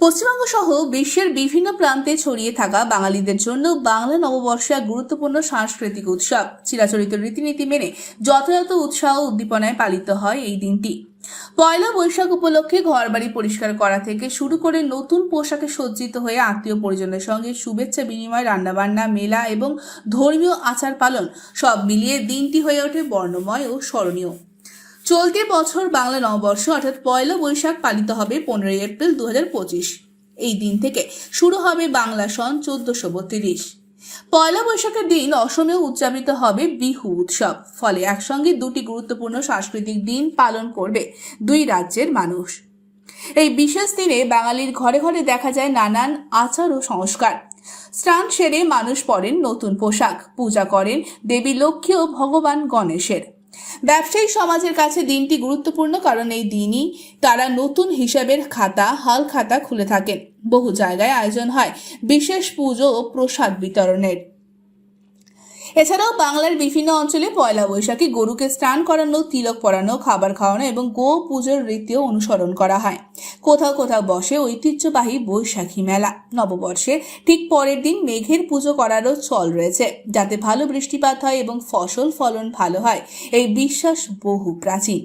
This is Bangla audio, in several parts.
পশ্চিমবঙ্গ সহ বিশ্বের বিভিন্ন প্রান্তে ছড়িয়ে থাকা বাঙালিদের জন্য বাংলা নববর্ষ এক গুরুত্বপূর্ণ সাংস্কৃতিক উৎসব। চিরাচরিত রীতিনীতি মেনে যথাযথ উৎসাহ উদ্দীপনায় পালিত হয় এই দিনটি। পয়লা বৈশাখ উপলক্ষে ঘরবাড়ি পরিষ্কার করা থেকে শুরু করে নতুন পোশাকে সজ্জিত হয়ে আত্মীয় পরিজনের সঙ্গে শুভেচ্ছা বিনিময়, রান্নাবান্না, মেলা এবং ধর্মীয় আচার পালন সব মিলিয়ে দিনটি হয়ে ওঠে বর্ণময় ও স্মরণীয়। চলতি বছর বাংলা নববর্ষ, অর্থাৎ পয়লা বৈশাখ পালিত হবে পনেরোই এপ্রিল দু হাজার পঁচিশ। এই দিন থেকে শুরু হবে বাংলা সন চোদ্দশো বত্রিশ। পয়লা বৈশাখের দিন অসমেও উদযাপিত হবে বিহু উৎসব। ফলে একসঙ্গে দুটি গুরুত্বপূর্ণ সাংস্কৃতিক দিন পালন করবে দুই রাজ্যের মানুষ। এই বিশেষ দিনে বাঙালির ঘরে ঘরে দেখা যায় নানান আচার ও সংস্কার। স্নান সেরে মানুষ পরেন নতুন পোশাক। পূজা করেন দেবী লক্ষ্মী ও ভগবান গণেশের। ব্যবসায়ী সমাজের কাছে দিনটি গুরুত্বপূর্ণ কারণ এই দিনই তারা নতুন হিসাবের খাতা, হাল খাতা খুলে থাকেন। বহু জায়গায় আয়োজন হয় বিশেষ পুজো ও প্রসাদ বিতরণের। এছাড়াও বাংলার বিভিন্ন অঞ্চলে পয়লা বৈশাখে গরুকে স্নান করানো, তিলক পরানো, খাবার খাওয়ানো এবং গো পুজোর রীতিও অনুসরণ করা হয়। কোথাও কোথাও বসে ঐতিহ্যবাহী বৈশাখী মেলা। নববর্ষে ঠিক পরের দিন মেঘের পুজো করারও চল রয়েছে, যাতে ভালো বৃষ্টিপাত হয় এবং ফসল ফলন ভালো হয়, এই বিশ্বাস বহু প্রাচীন।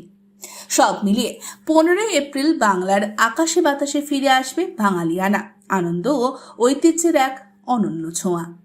সব মিলিয়ে পনেরোই এপ্রিল বাংলার আকাশে বাতাসে ফিরে আসবে বাঙালিয়ানা। আনন্দ ও ঐতিহ্যের এক অনন্য ছোঁয়া।